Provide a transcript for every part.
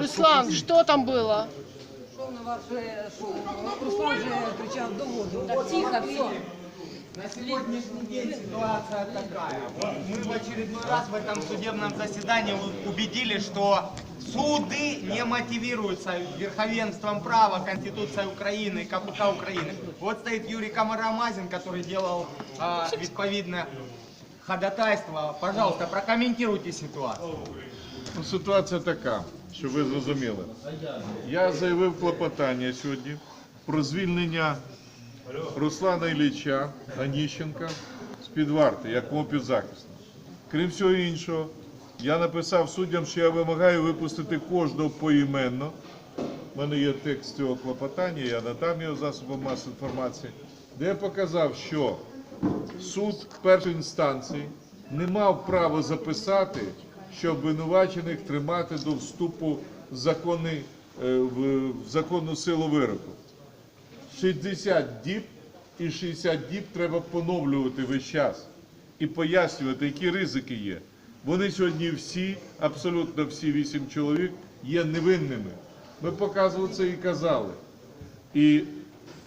Руслан, что там было? Шов на ваше шоу. Руслан вже кричав до воду. Так, тихо, все. На сегодняшний день ситуация такая. Вот мы в очередной раз в этом судебном заседании у- убедились, что суды не мотивируются верховенством права, Конституцией Украины, КПК Украины. Вот стоит Юрий Комарамазин, который делал а, відповідне ходатайство. Пожалуйста, прокомментируйте ситуацию. Ну, Ситуація така, Щоб ви зрозуміли. Я заявив клопотання сьогодні про звільнення Руслана Ілліча Аніщенка з-під варти, як мого. Крім всього іншого, я написав суддям, що я вимагаю випустити кожного поіменно. У мене є текст цього клопотання, я надам його засобам масової інформації, де я показав, що суд першої інстанції не мав права записати, що обвинувачених тримати до вступу в, законний, е, в законну силу вироку. 60 діб і 60 діб треба поновлювати весь час і пояснювати, які ризики є. Вони сьогодні всі, абсолютно всі вісім чоловік, є невинними. Ми показували це і казали. І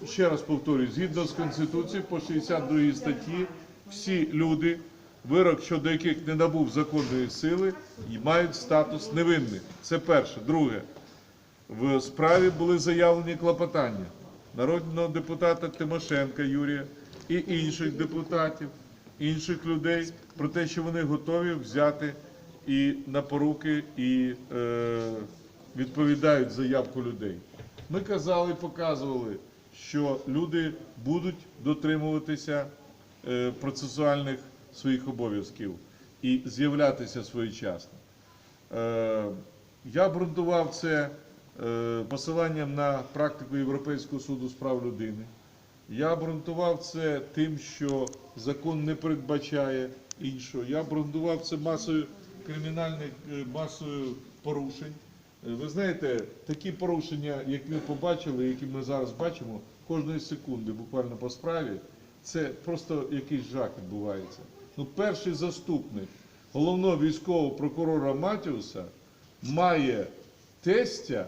ще раз повторюю, згідно з Конституцією по 62 статті, всі люди, вирок щодо яких не набув законної сили, і мають статус невинних. Це перше. Друге, в справі були заявлені клопотання народного депутата Тимошенка Юрія і інших депутатів, інших людей про те, що вони готові взяти і на поруки, і е, відповідають заявку людей. Ми казали, показували, що люди будуть дотримуватися е, процесуальних своїх обов'язків і з'являтися своєчасно. Е, Я обґрунтував це е, посиланням на практику Європейського суду з прав людини. Я обґрунтував це тим, що закон не передбачає іншого. Я обґрунтував це масою кримінальних е, масою порушень. Ви знаєте, такі порушення, як ви побачили, які ми зараз бачимо, кожної секунди, буквально по справі, це просто якийсь жах відбувається. Ну, перший заступник головного військового прокурора Матіуса має тестя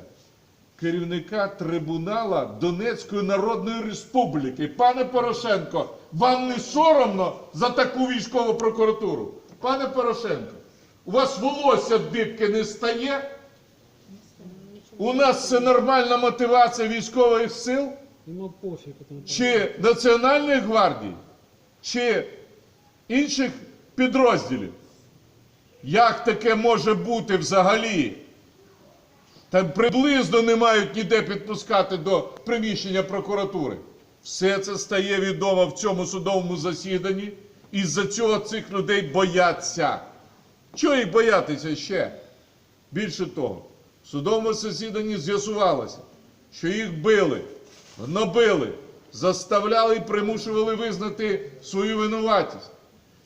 керівника трибунала Донецької Народної Республіки. Пане Порошенко, вам не соромно за таку військову прокуратуру? Пане Порошенко, у вас волосся дибки не стає? У нас це нормальна мотивація військових сил? Чи Національної гвардії, чи інших підрозділів. Як таке може бути взагалі? Та приблизно не мають ніде підпускати до приміщення прокуратури. Все це стає відомо в цьому судовому засіданні, і з-за цього цих людей бояться. Чого їх боятися ще? Більше того, в судовому засіданні з'ясувалося, що їх били, гнобили, заставляли і примушували визнати свою винуватість,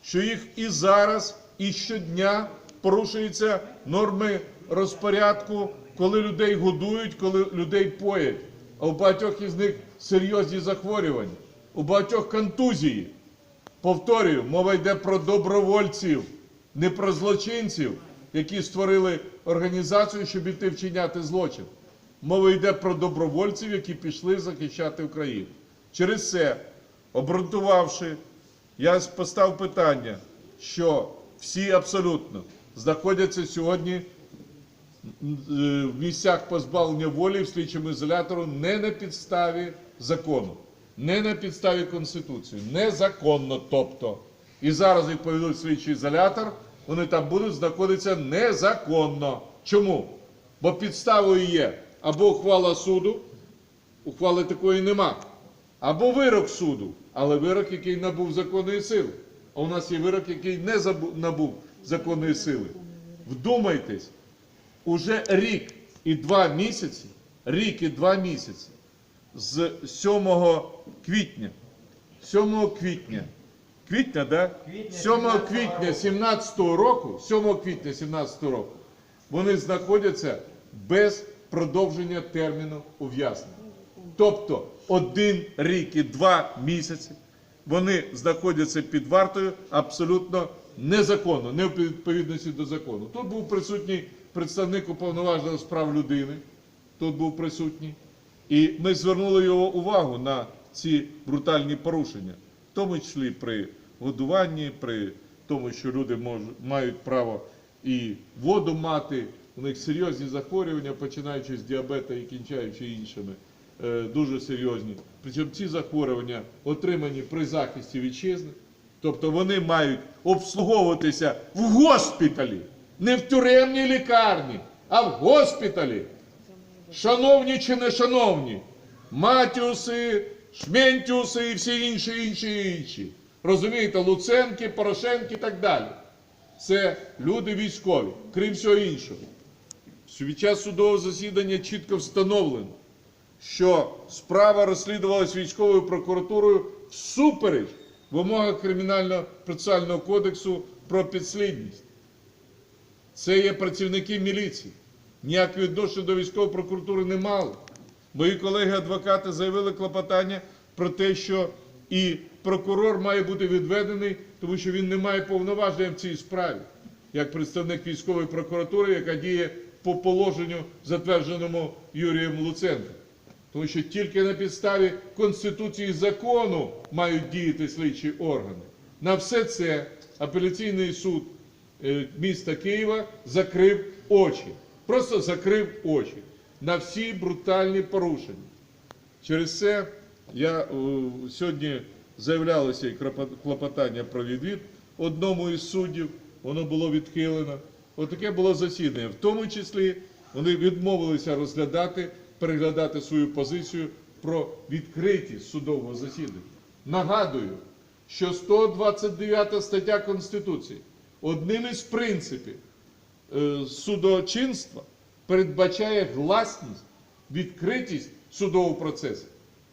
що їх і зараз, і щодня порушуються норми розпорядку, коли людей годують, коли людей поять. А у багатьох із них серйозні захворювання, у багатьох контузії. Повторюю, мова йде про добровольців, не про злочинців, які створили організацію, щоб іти вчиняти злочин. Мова йде про добровольців, які пішли захищати Україну. Через це, обґрунтувавши, я поставив питання, що всі абсолютно знаходяться сьогодні е, в місцях позбавлення волі в слідчому ізолятору не на підставі закону, не на підставі Конституції, незаконно, тобто. І зараз їх поведуть в слідчий ізолятор, вони там будуть знаходитися незаконно. Чому? Бо підставою є або ухвала суду, ухвали такої нема, або вирок суду, але вирок, який набув законної сили. А у нас є вирок, який не набув законної сили. Вдумайтесь, уже рік і два місяці, рік і два місяці з 7 квітня, 7 квітня, квітня, да? 7 квітня 17-го року, 7 квітня 17 року, вони знаходяться без продовження терміну ув'язнення. Тобто один рік і два місяці вони знаходяться під вартою абсолютно незаконно, не в відповідності до закону. Тут був присутній представник уповноваженого з прав людини, тут був присутній. І ми звернули його увагу на ці брутальні порушення, в тому числі при годуванні, при тому, що люди можуть, мають право і воду мати, у них серйозні захворювання, починаючи з діабета і кінчаючи іншими, дуже серйозні. Причому ці захворювання отримані при захисті вітчизни, тобто вони мають обслуговуватися в госпіталі, не в тюремній лікарні, а в госпіталі. Шановні чи не шановні, Матіуси, Шментіуси і всі інші, інші, інші. Розумієте, Луценки, Порошенки і так далі. Це люди військові, крім всього іншого. Під час судового засідання чітко встановлено, що справа розслідувалась військовою прокуратурою всупереч вимогах Кримінального процесуального кодексу про підслідність. Це є працівники міліції. Ніякого відношення до військової прокуратури не мали. Мої колеги-адвокати заявили клопотання про те, що і прокурор має бути відведений, тому що він не має повноважень в цій справі, як представник військової прокуратури, яка діє по положенню, затвердженому Юрієм Луценком. Тому що тільки на підставі Конституції і закону мають діяти слідчі органи. На все це апеляційний суд е, міста Києва закрив очі. Просто закрив очі на всі брутальні порушення. Через це я е, сьогодні заявлялося і клопотання про відвід одному із суддів, воно було відхилено. Отаке було засідання. В тому числі вони відмовилися розглядати, переглядати свою позицію про відкритість судового засідання. Нагадую, що 129 стаття Конституції одним із принципів е, судочинства передбачає гласність, відкритість судового процесу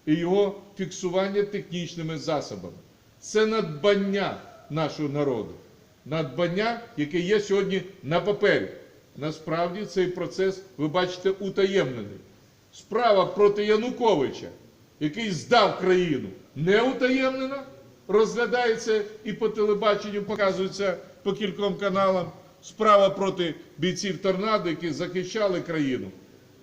і його фіксування технічними засобами. Це надбання нашого народу, надбання, яке є сьогодні на папері. Насправді цей процес, ви бачите, утаємнений. Справа проти Януковича, який здав країну, не утаємнена, розглядається і по телебаченню показується по кільком каналам. Справа проти бійців торнадо, які захищали країну,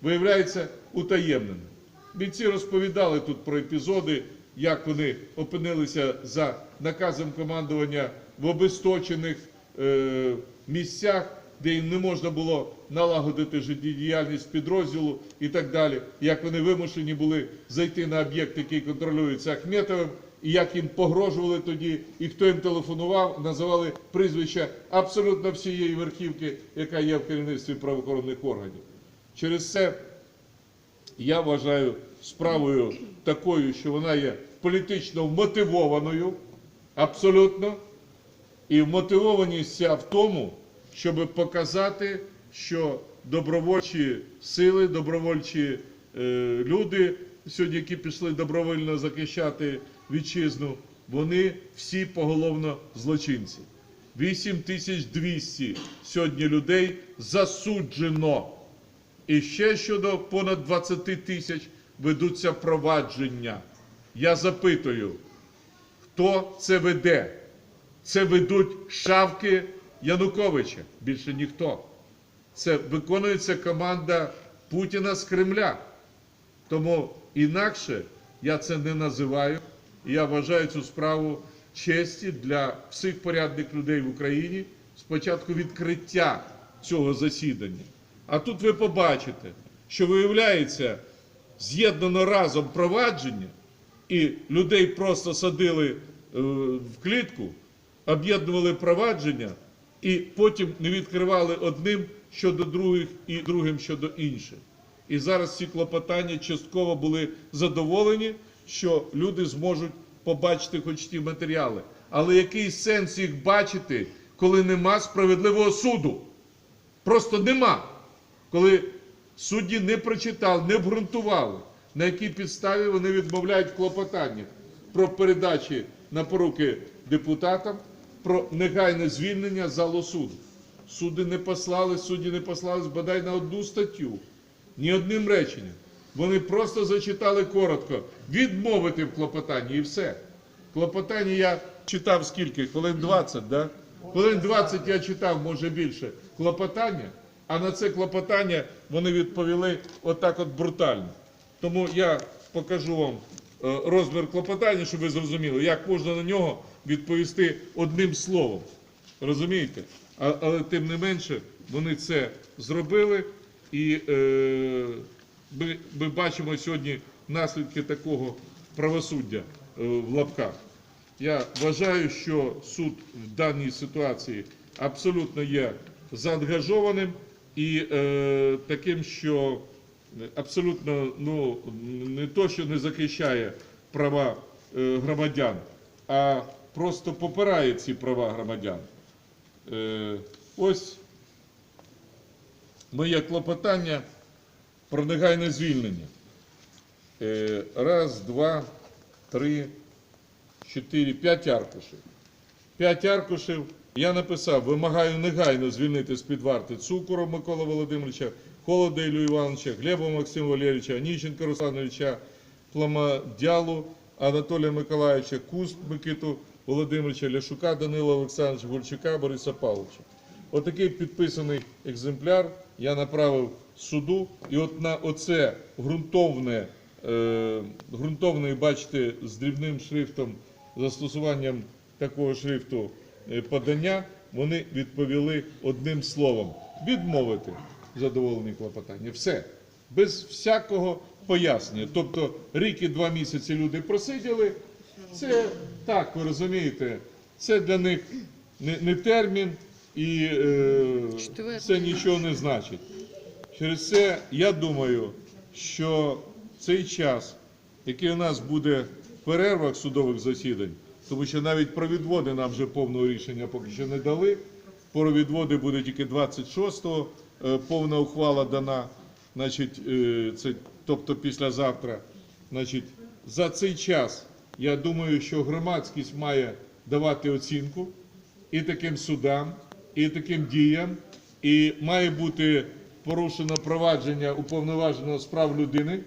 виявляється утаємненою. Бійці розповідали тут про епізоди, як вони опинилися за наказом командування в обесточених е, місцях, де їм не можна було налагодити життєдіяльність підрозділу і так далі. Як вони вимушені були зайти на об'єкт, який контролюється Ахметовим, і як їм погрожували тоді, і хто їм телефонував, називали прізвища абсолютно всієї верхівки, яка є в керівництві правоохоронних органів. Через це я вважаю справою такою, що вона є політично вмотивованою, абсолютно. І вмотивованість в тому, щоб показати, що добровольчі сили, добровольчі е, люди, сьогодні, які пішли добровольно захищати вітчизну, вони всі поголовно злочинці. 8200 сьогодні людей засуджено. І ще щодо понад 20 тисяч ведуться провадження. Я запитую, хто це веде? Це ведуть шавки Януковича, більше ніхто. Це виконується команда Путіна з Кремля. Тому інакше я це не називаю. І Я вважаю цю справу честі для всіх порядних людей в Україні. Спочатку відкриття цього засідання. А тут ви побачите, що виявляється, з'єднано разом провадження, і людей просто садили е, в клітку, об'єднували провадження, і потім не відкривали одним щодо других і другим щодо інших. І зараз ці клопотання частково були задоволені, що люди зможуть побачити хоч ті матеріали. Але який сенс їх бачити, коли нема справедливого суду? Просто нема. Коли судді не прочитали, не обґрунтували, на якій підставі вони відмовляють в клопотаннях про передачі на поруки депутатам, про негайне звільнення залу суду. Суди не послали, судді не послали бодай на одну статтю, ні одним реченням. Вони просто зачитали коротко, відмовити в клопотанні і все. Клопотання я читав скільки? Хвилин 20, да? Хвилин 20 я читав, може більше, клопотання, а на це клопотання вони відповіли отак от брутально. Тому я покажу вам е, розмір клопотання, щоб ви зрозуміли, як можна на нього відповісти одним словом. Розумієте? Але тим не менше вони це зробили, і е, ми, ми бачимо сьогодні наслідки такого правосуддя е, в лапках. Я вважаю, що суд в даній ситуації абсолютно є заангажованим і е, таким, що абсолютно ну, не то, що не захищає права е, громадян, а просто попирає ці права громадян. Е, ось моє клопотання про негайне звільнення. Е, раз, два, три, чотири, п'ять аркушів. П'ять аркушів. Я написав, вимагаю негайно звільнити з-під варти Цукору Микола Володимировича, Холода Ілю Івановича, Глеба Максима Валерійовича, Аніщенка Руслана Ілліча, Пламадялу Анатолія Миколаївича, Куст Микиту Володимировича, Ляшука Данила Олександровича, Гульчука Бориса Павловича. Отакий підписаний екземпляр я направив суду, і от на оце ґрунтовне, е, ґрунтовне, бачите, з дрібним шрифтом, застосуванням такого шрифту е, подання, вони відповіли одним словом: відмовити задоволені клопотання. Все. Без всякого пояснення. Тобто рік і два місяці люди просиділи. Це так, ви розумієте, це для них не, не термін і е, це нічого не значить. Через це я думаю, що цей час, який у нас буде в перервах судових засідань, тому що навіть про відводи нам вже повного рішення поки що не дали. Про відводи буде тільки 26-го, е, повна ухвала дана, значить, е, це, тобто післязавтра. Значить, за цей час я думаю, що громадськість має давати оцінку і таким судам, і таким діям, і має бути порушено провадження уповноваженого з прав людини,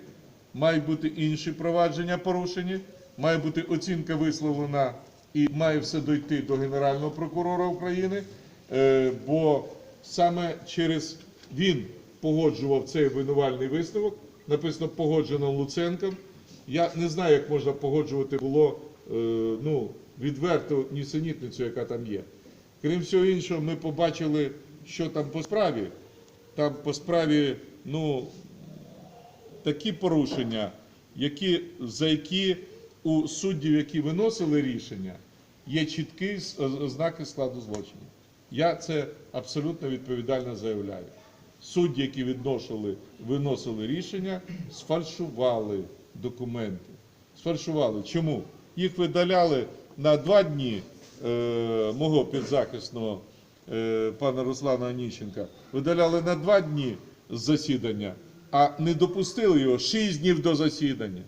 мають бути інші провадження порушені, має бути оцінка висловлена і має все дойти до Генерального прокурора України, е, бо саме через він погоджував цей обвинувальний висновок, написано погоджено Луценком. Я не знаю, як можна погоджувати було е, ну, відверту нісенітницю, яка там є. Крім всього іншого, ми побачили, що там по справі. Там по справі, ну, такі порушення, які, за які у суддів, які виносили рішення, є чіткі оз- ознаки складу злочину. Я це абсолютно відповідально заявляю. Судді, які відносили, виносили рішення, сфальшували документи. Сфальшували. Чому? Їх видаляли на два дні е, мого підзахисного е, пана Руслана Аніщенка, видаляли на два дні з засідання, а не допустили його шість днів до засідання.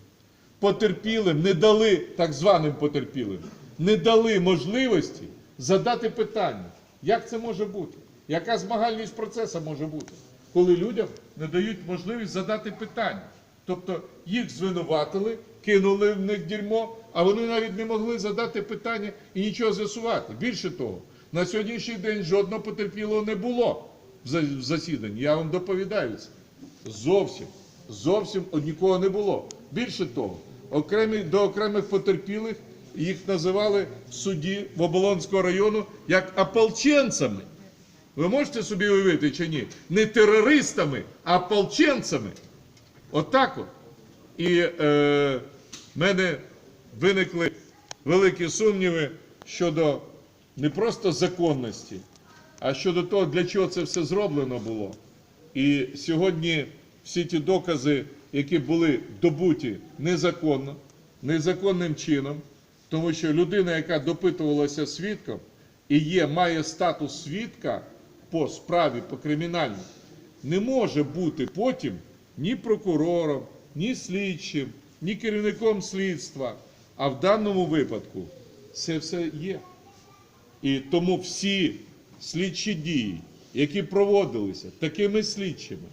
Потерпілим не дали так званим потерпілим, не дали можливості задати питання. Як це може бути? Яка змагальність процесу може бути, коли людям не дають можливість задати питання? Тобто їх звинуватили, кинули в них дерьмо, а вони навіть не могли задати питання і нічого з'ясувати. Більше того, на сьогоднішній день жодного потерпілого не було в засіданні. Я вам доповідаю. Зовсім, зовсім нікого не було. Більше того, окремі, до окремих потерпілих їх називали в суді в Оболонського району як ополченцями. Ви можете собі уявити чи ні? Не терористами, а ополченцями. Отак от. І е, мене виникли великі сумніви щодо не просто законності, а щодо того, для чого це все зроблено було. І сьогодні всі ті докази, які були добуті незаконно, незаконним чином, тому що людина, яка допитувалася свідком і є, має статус свідка по справі, по кримінальній, не може бути потім ні прокурором, ні слідчим, ні керівником слідства. А в даному випадку це все є. І тому всі слідчі дії, які проводилися такими слідчими,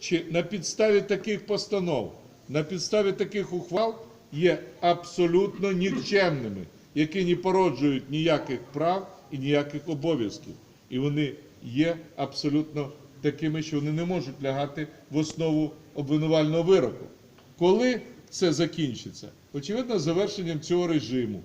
чи на підставі таких постанов, на підставі таких ухвал, є абсолютно нікчемними, які не породжують ніяких прав і ніяких обов'язків. І вони є абсолютно такими, що вони не можуть лягати в основу обвинувального вироку. Коли це закінчиться? Очевидно, завершенням цього режиму.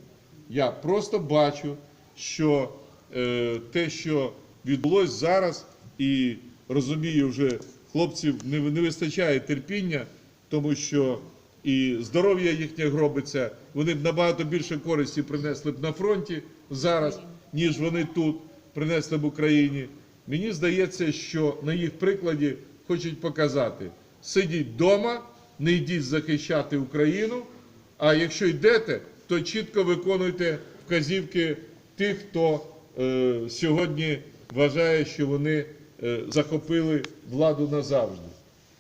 Я просто бачу, що е, те, що відбулось зараз, і розумію, вже хлопців не, не вистачає терпіння, тому що і здоров'я їхнє гробиться, вони б набагато більше користі принесли б на фронті зараз, ніж вони тут принесли б Україні. Мені здається, що на їх прикладі хочуть показати: сидіть вдома, не йдіть захищати Україну. А якщо йдете, то чітко виконуйте вказівки тих, хто е, сьогодні вважає, що вони е, захопили владу назавжди.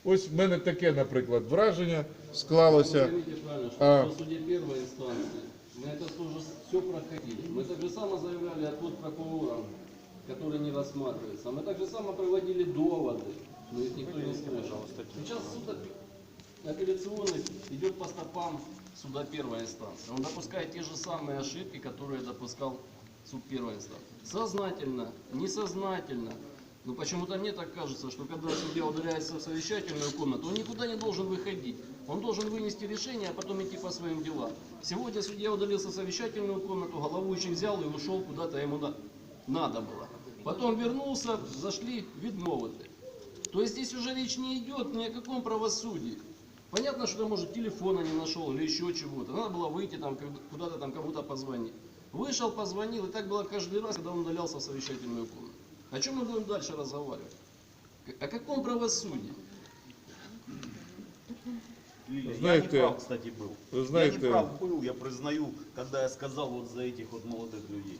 Ось в мене таке, наприклад, враження склалося. Поймите правильно, что А. по суде первой инстанции мы это тоже все проходили. Мы так же само заявляли отвод прокурорам, который не рассматривается. Мы так же само приводили доводы, но их никто не слушал. Сейчас суд апелляционный идет по стопам суда первой инстанции. Он допускает те же самые ошибки, которые допускал суд первой инстанции. Сознательно, несознательно. Но почему-то мне так кажется, что когда судья удаляется в совещательную комнату, он никуда не должен выходить. Он должен вынести решение, а потом идти по своим делам. Сегодня судья удалился в совещательную комнату, головующий взял и ушел куда-то ему на- надо было. Потом вернулся, зашли відмовити. То есть здесь уже речь не идет ни о каком правосудии. Понятно, что, может, телефона не нашел или еще чего-то. Надо было выйти там, куда-то там кому-то позвонить. Вышел, позвонил, и так было каждый раз, когда он удалялся в совещательную комнату. О чем мы будем дальше разговаривать? О каком правосудии? Лиля, я Знаете, не прав, кстати, был. вы Я знаете- не прав был, я признаю, когда я сказал вот за этих вот молодых людей.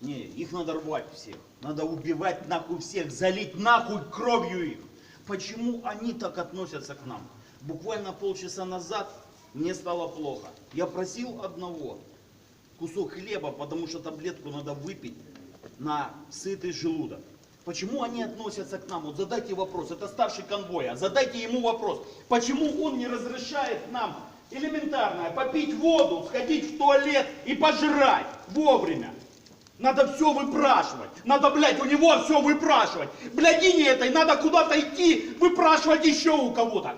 Не, их надо рвать всех. Надо убивать нахуй всех, залить нахуй кровью их. Почему они так относятся к нам? Буквально полчаса назад мне стало плохо. Я просил одного, кусок хлеба, потому что таблетку надо выпить на сытый желудок. Почему они относятся к нам? Вот задайте вопрос, это старший конвоя, задайте ему вопрос. Почему он не разрешает нам элементарное, попить воду, сходить в туалет и пожрать вовремя? Надо все выпрашивать. Надо, блядь, у него все выпрашивать. Блядине этой надо куда-то идти, выпрашивать еще у кого-то.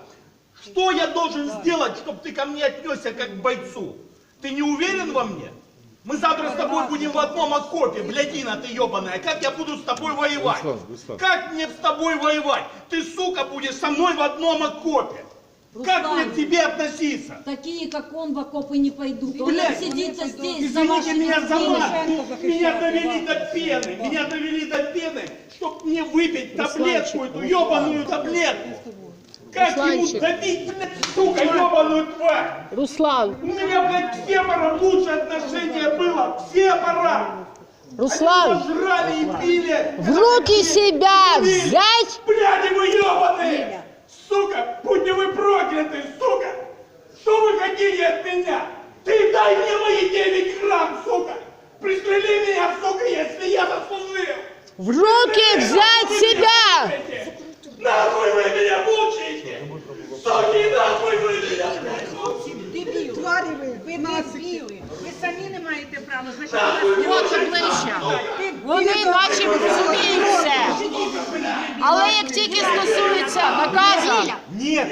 Что я должен сделать, чтобы ты ко мне отнесся как к бойцу? Ты не уверен во мне? Мы завтра с тобой будем в одном окопе, блядина ты ебаная. Как я буду с тобой воевать? Руслан, Руслан. Как мне с тобой воевать? Ты, сука, будешь со мной в одном окопе. Как Руслан. мне к тебе относиться? Такие, как он, в окопы не пойдут. Он Блядь, сидится здесь за Извините вашими меня мат. Меня довели до пены. Меня довели до пены, чтоб мне выпить таблетку, эту ебаную таблетку. Как ему Русланчик. добить, блядь, сука, ебаную тварь? Руслан, У меня, блядь, к феморам лучшее отношение было. К феморам. Руслан, Они пожрали и пили. в руки себя взять! Бляди вы ебаные! Сука, будьте вы прокляты, сука! Что вы хотите от меня? Ты дай мне мои 9 грамм, сука! Пристрели меня, сука, если я заслужил! В руки взять себя! Нахуй вы меня мучаете! Суки, нахуй вы меня, блядь, мучаете! Дебіл. Тварі ви, ви дебіли. Ви самі не маєте права, значить, Нахуй вас От обличчя. Вони наче розуміють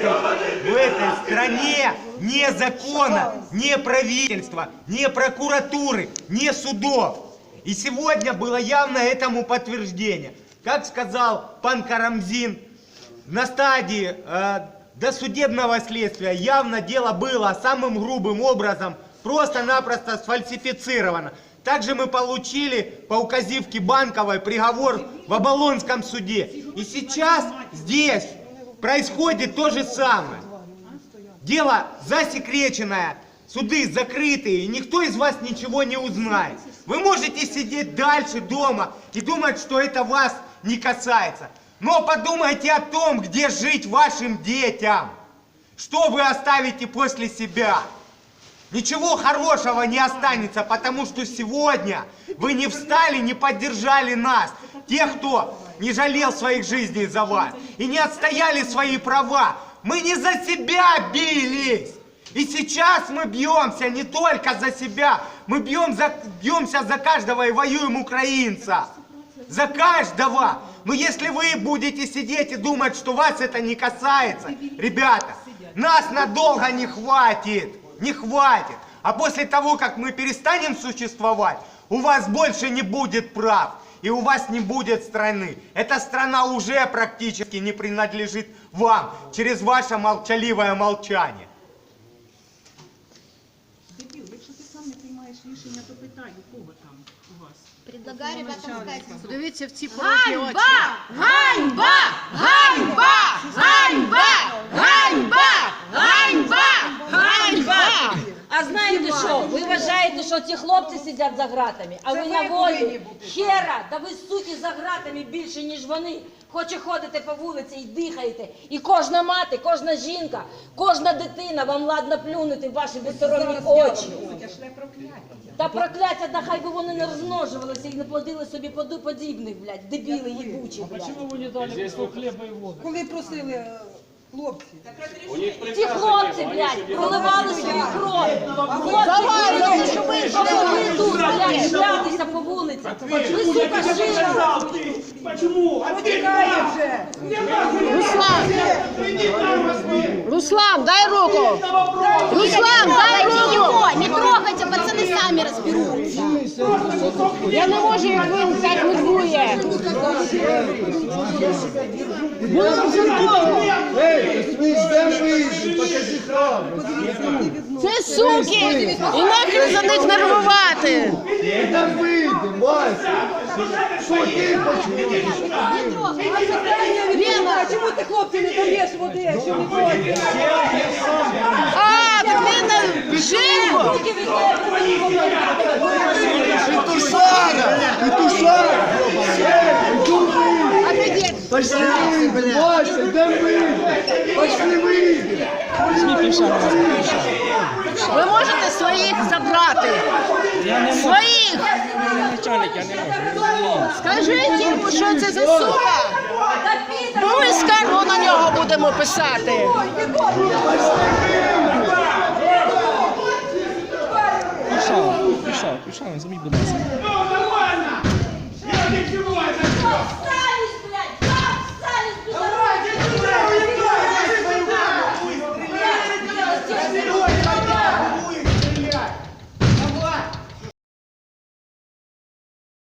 Нет в этой стране ни закона, ни правительства, ни прокуратуры, ни судов. И сегодня было явно этому подтверждение. Как сказал пан Карамзин, на стадии э, досудебного следствия явно дело было самым грубым образом просто-напросто сфальсифицировано. Также мы получили по указивке Банковой приговор в Оболонском суде. И сейчас здесь происходит то же самое. Дело засекреченное, суды закрытые, и никто из вас ничего не узнает. Вы можете сидеть дальше дома и думать, что это вас не касается. Но подумайте о том, где жить вашим детям. Что вы оставите после себя? Ничего хорошего не останется, потому что сегодня вы не встали, не поддержали нас, тех, кто не жалел своих жизней за вас, и не отстояли свои права. Мы не за себя бились. И сейчас мы бьемся не только за себя, мы бьем за, бьемся за каждого и воюем украинца. За каждого. Но если вы будете сидеть и думать, что вас это не касается, ребята, нас надолго не хватит. Не хватит. А после того, как мы перестанем существовать, у вас больше не будет прав И у вас не будет страны. Эта страна уже практически не принадлежит вам через ваше молчаливое молчание. Предлагаю ребятам сказать. Дивіться в ці порожні очі. Ганьба! Ганьба! Ганьба! Ганьба! Ганьба! Що ці хлопці сидять за гратами, а ви на волі. Хера, да ви суті за гратами більше, ніж вони. Хоче ходите по вулиці і дихаєте. І кожна мати, кожна жінка, кожна дитина вам ладно плюнути в ваші безсторонні очі. Та прокляття, да хай би вони не розмножувалися і не плодили собі подібних, блядь, дебіли їбучі, блядь. Почему вы не дали кусок хлеба и воду? Коли просили е, хлопці. У них Ті хлопці, нету, они блядь, себе проливали свою кров. Хлопці, щоб ви тут, блядь, шлялися по вулиці. Ви, сука, жили. Потікає вже. Руслан! Руслан, дай руку! Руслан, дай руку! Не трогайте, пацаны сами разберутся. Я не можу, як він так мудрує. Це суки! І нахрен за них нервувати! Лена, а чому ти хлопці не даєш води, що не? А, так він на- біжимо! Ви можете своїх забрати? Своїх! Скажіть йому, що це за сука! Бо ми скаргу на нього будемо писати. Пішов, пішов, пішов, зробіть, будь ласка.